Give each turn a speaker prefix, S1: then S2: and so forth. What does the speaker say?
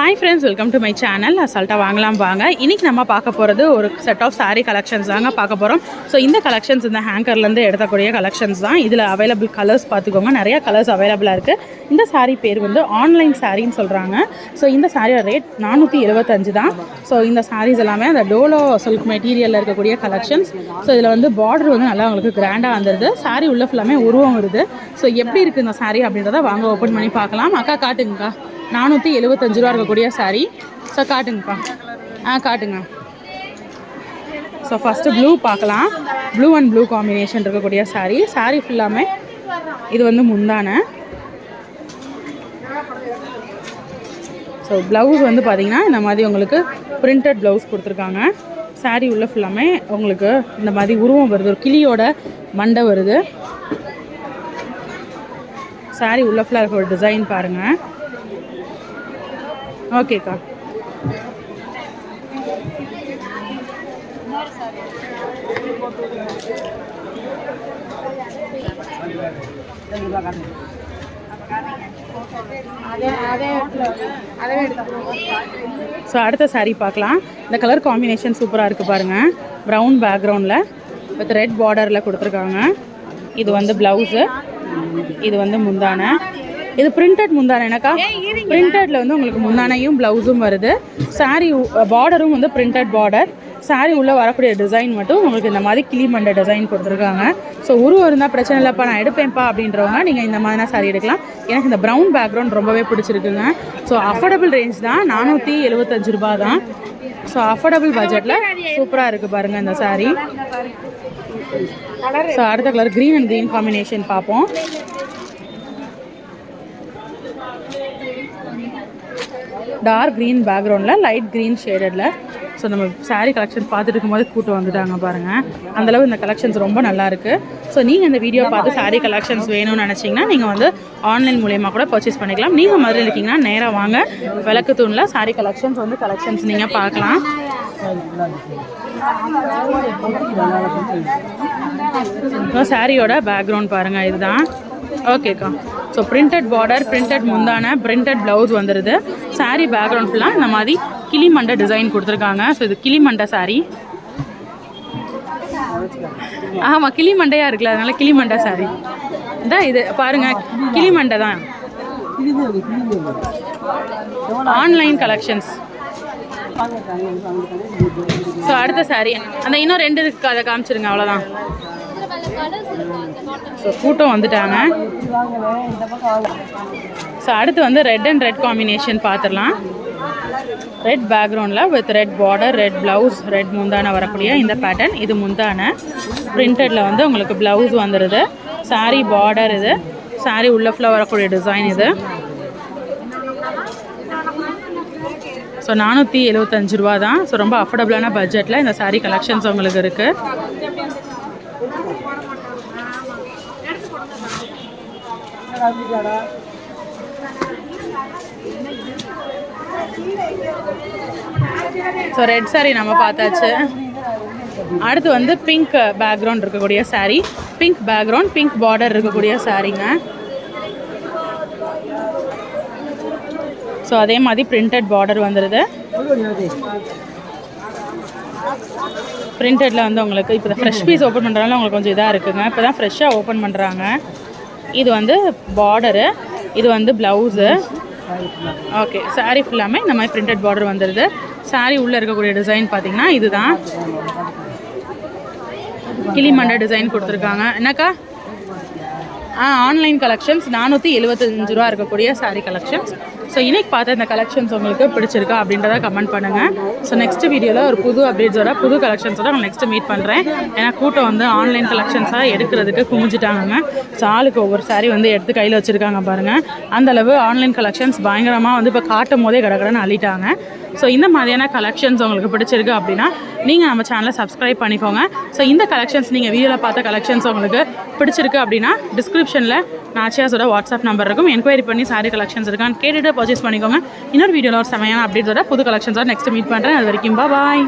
S1: Hi friends welcome to my channel அசால்ட்டாக வாங்கலாம் வாங்க. இன்றைக்கி நம்ம பார்க்க போகிறது ஒரு செட் ஆஃப் சாரீ கலெக்ஷன்ஸ் தாங்க பார்க்க போகிறோம் ஸோ இந்த கலெக்ஷன்ஸ் இந்த ஹேங்கர்லேருந்து எடுக்கக்கூடிய கலெக்ஷன்ஸ் தான். இதில் அவைலபிள் கலர்ஸ் பார்த்துக்கோங்க. நிறைய கலர்ஸ் அவைலபிளாக இருக்குது இந்த சாரீ பேர் வந்து ஆன்லைன் சாரின்னு சொல்கிறாங்க ஸோ இந்த சாரியோட ரேட் நானூற்றி எழுபத்தஞ்சு தான். ஸோ இந்த சாரீஸ் எல்லாமே அந்த டோலோ சில்க் மெட்டீரியலில் இருக்கக்கூடிய கலெக்ஷன்ஸ் ஸோ இதில் வந்து பார்டர் வந்து நல்லா உங்களுக்கு கிராண்டாக வந்துடுது saree உள்ள ஃபுல்லாமே உருவம் வருது. ஸோ எப்படி இருக்குது இந்த சாரீ அப்படின்றத வாங்க ஓப்பன் பண்ணி பார்க்கலாம். அக்கா காட்டுங்கக்கா. நானூற்றி எழுபத்தஞ்சு ரூபா இருக்கும் இருக்கக்கூடிய saree. ஸோ காட்டுங்கப்பா. ஆ காட்டுங்க. ஸோ ஃபஸ்ட்டு ப்ளூ பார்க்கலாம். ப்ளூ அண்ட் ப்ளூ காம்பினேஷன் இருக்கக்கூடிய saree. Saree ஃபுல்லாமே இது வந்து முந்தான. ஸோ ப்ளவுஸ் வந்து பார்த்தீங்கன்னா இந்த மாதிரி உங்களுக்கு பிரிண்டட் ப்ளவுஸ் கொடுத்துருக்காங்க. Saree உள்ள ஃபுல்லாமே உங்களுக்கு இந்த மாதிரி உருவம் வருது. ஒரு கிளியோட மண்டை வருது. Saree உள்ள ஃபுல்லாக இருக்க ஒரு டிசைன் பாருங்கள் ஓகேக்கா ஸோ அடுத்த சாரீ பார்க்கலாம். இந்த கலர் காம்பினேஷன் சூப்பராக இருக்குது பாருங்கள் ப்ரௌன் பேக்ரவுண்டில் வித் ரெட் பார்டரில் கொடுத்துருக்காங்க. இது வந்து ப்ளவுஸு இது வந்து முந்தானை. இது பிரிண்டட் முந்தானை எனக்கா? பிரிண்டட்ல வந்து உங்களுக்கு முந்தானையும் ப்ளவுஸும் வருது. saree பார்டரும் வந்து பிரிண்டட் பார்டர் saree உள்ளே வரக்கூடிய டிசைன் மட்டும் உங்களுக்கு இந்த மாதிரி கிளி மண்டை டிசைன் கொடுத்துருக்காங்க. ஸோ உருவம் இருந்தால் பிரச்சனை இல்லைப்பா நான் எடுப்பேன்ப்பா அப்படின்றவங்க நீங்கள் இந்த மாதிரி saree எடுக்கலாம். எனக்கு இந்த ப்ரௌன் பேக்ரவுண்ட் ரொம்பவே பிடிச்சிருக்குங்க. ஸோ அஃபோர்டபுள் ரேஞ்ச் தான் நானூற்றி எழுபத்தஞ்சு ரூபா தான் ஸோ அஃபோர்டபுள் பட்ஜெட்டில் சூப்பராக இருக்குது பாருங்கள் இந்த saree. ஸோ அடுத்த colour green and green combination பார்ப்போம். டார்க் க்ரீன் பேக்ரவுண்டில் லைட் க்ரீன் ஷேடடில் ஸோ நம்ம சாரீ கலெக்ஷன் பார்த்துட்டு இருக்கும்போது கூட்டம் வந்துட்டாங்க பாருங்கள் அந்தளவு இந்த கலெக்ஷன்ஸ் ரொம்ப நல்லாயிருக்கு ஸோ நீங்கள் இந்த வீடியோ பார்த்து சாரீ கலெக்ஷன்ஸ் வேணும்னு நினச்சிங்கன்னா நீங்கள் வந்து ஆன்லைன் மூலியமாக கூட பர்ச்சேஸ் பண்ணிக்கலாம். நீங்கள் மதுரை இருக்கீங்கன்னா நேராக வாங்க. விளக்கு தூணில் சாரீ கலெக்ஷன்ஸ் வந்து கலெக்ஷன்ஸ் நீங்கள் பார்க்கலாம். சாரியோட பேக்ரவுண்ட் பாருங்கள் இதுதான். ஓகேக்கா ஸோ பிரிண்டட் பார்டர் பிரிண்டட் முந்தான பிரிண்டட் ப்ளவுஸ் வந்துடுது சாரீ பேக்ரவுண்ட் ஃபுல்லாக இந்த மாதிரி கிளிமண்டை டிசைன் கொடுத்துருக்காங்க. ஸோ இது கிளிமண்டை சாரீ ஆமாம் கிளி மண்டையாக இருக்குல்ல அதனால கிளிமண்டை மண்டை இதான் இது பாருங்கள் கிளிமண்டை தான். ஆன்லைன் கலெக்ஷன்ஸ் ஸோ அடுத்த saree. அந்த இன்னும் ரெண்டு இருக்கு அதை காமிச்சிருங்க அவ்வளோதான் ஸோ கூட்டம் வந்துட்டாங்க. ஸோ அடுத்து வந்து ரெட் அண்ட் ரெட் காம்பினேஷன் பார்த்துடலாம் ரெட் பேக்ரவுண்டில் with red border red blouse red முந்தான வரக்கூடிய இந்த பேட்டர்ன் இது முந்தான. பிரிண்டடில் வந்து உங்களுக்கு ப்ளவுஸ் வந்துடுது சாரீ பார்டர் இது. சாரீ உள்ள ஃபுல்லாக வரக்கூடிய டிசைன் இது. ஸோ நானூற்றி எழுபத்தஞ்சு ரூபா தான் ஸோ ரொம்ப அஃபோர்டபுளான பட்ஜெட்டில் இந்த சாரீ கலெக்ஷன்ஸ் உங்களுக்கு இருக்குது ஸோ ரெட் saree நம்ம பார்த்தாச்சு. அடுத்து வந்து பிங்க் பேக்ரவுண்ட் இருக்கக்கூடிய saree. Pink background pink border இருக்கக்கூடிய சாரீங்க ஸோ அதே மாதிரி பிரிண்டட் பார்டர் வந்துடுது பிரிண்டடில் வந்து உங்களுக்கு இப்போ ஃப்ரெஷ் பீஸ் ஓப்பன் பண்ணுறதுனால உங்களுக்கு கொஞ்சம் இதாக இருக்குங்க. இப்போ தான் ஃப்ரெஷ்ஷாக ஓப்பன் பண்ணுறாங்க இது வந்து பார்டரு இது வந்து ப்ளவுஸு ஓகே சாரீ ஃபுல்லாமே இந்த மாதிரி பிரிண்டட் பார்டர் வந்துடுது சாரீ உள்ளே இருக்கக்கூடிய டிசைன் பார்த்தீங்கன்னா இதுதான். கிளி மண்டை டிசைன் கொடுத்துருக்காங்க. என்னக்கா? ஆ ஆன்லைன் கலெக்ஷன்ஸ் நானூற்றி எழுபத்தஞ்சு ரூபா இருக்கக்கூடிய சாரீ கலெக்ஷன்ஸ் ஸோ இன்னைக்கு பார்த்த இந்த கலெக்ஷன்ஸ் உங்களுக்கு பிடிச்சிருக்கா அப்படின்றத கமெண்ட் பண்ணுங்கள் ஸோ நெக்ஸ்ட் வீடியோவில் ஒரு புது அப்டேட்ஸோட புது கலெக்ஷன்ஸோட நான் நெக்ஸ்ட் மீட் பண்ணுறேன் ஏன்னா கூட்டம் வந்து ஆன்லைன் கலெக்ஷன்ஸாக எடுக்கிறதுக்கு குமிஞ்சிட்டாங்க. ஸோ ஆளுக்கு ஒவ்வொரு சாரீ வந்து எடுத்து கையில் வச்சுருக்காங்க பாருங்கள் அந்தளவு ஆன்லைன் கலெக்ஷன்ஸ் பயங்கரமாக வந்து இப்போ காட்டும் போதே கடகடன்னு அள்ளிட்டாங்க. ஸோ இந்த மாதிரியான கலெக்ஷன்ஸ் உங்களுக்கு பிடிச்சிருக்கு அப்படின்னா நீங்கள் நம்ம சேனலை சப்ஸ்கிரைப் பண்ணிக்கோங்க. ஸோ இந்த கலெக்ஷன்ஸ் நீங்கள் வீடியோவில் பார்த்த கலெக்ஷன்ஸ் உங்களுக்கு பிடிச்சிருக்கு அப்படின்னா டிஸ்கிரிப்ஷனில் நாச்சியாஸோட வாட்ஸ்அப் நம்பர் இருக்கும். என்கொயரி பண்ணி சாரி கலெக்ஷன்ஸ் இருக்கான்னு கேட்டுட்டு பர்ச்சேஸ் பண்ணிக்கோங்க. இன்னொரு வீடியோவில் ஒரு செமையான அப்டேட்ஸோட புது கலெக்ஷன்ஸோட நெக்ஸ்ட் மீட் பண்ணுறேன் அது வரைக்கும் பாய்